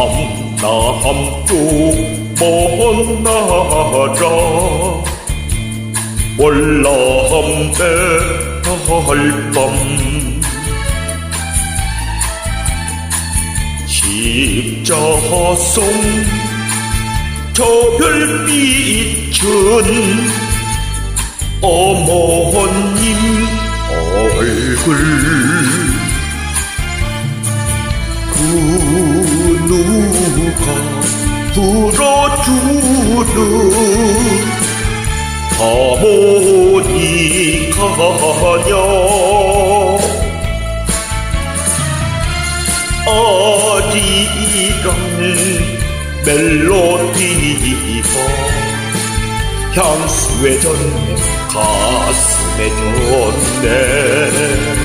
남나 함쪽 먼 나라 월남의 달밤 십자성 저 별빛은 어머님 얼굴 그 누가 불어주는 하모니카냐 어디간 멜로디가 향수에 젖네 가슴에 젖네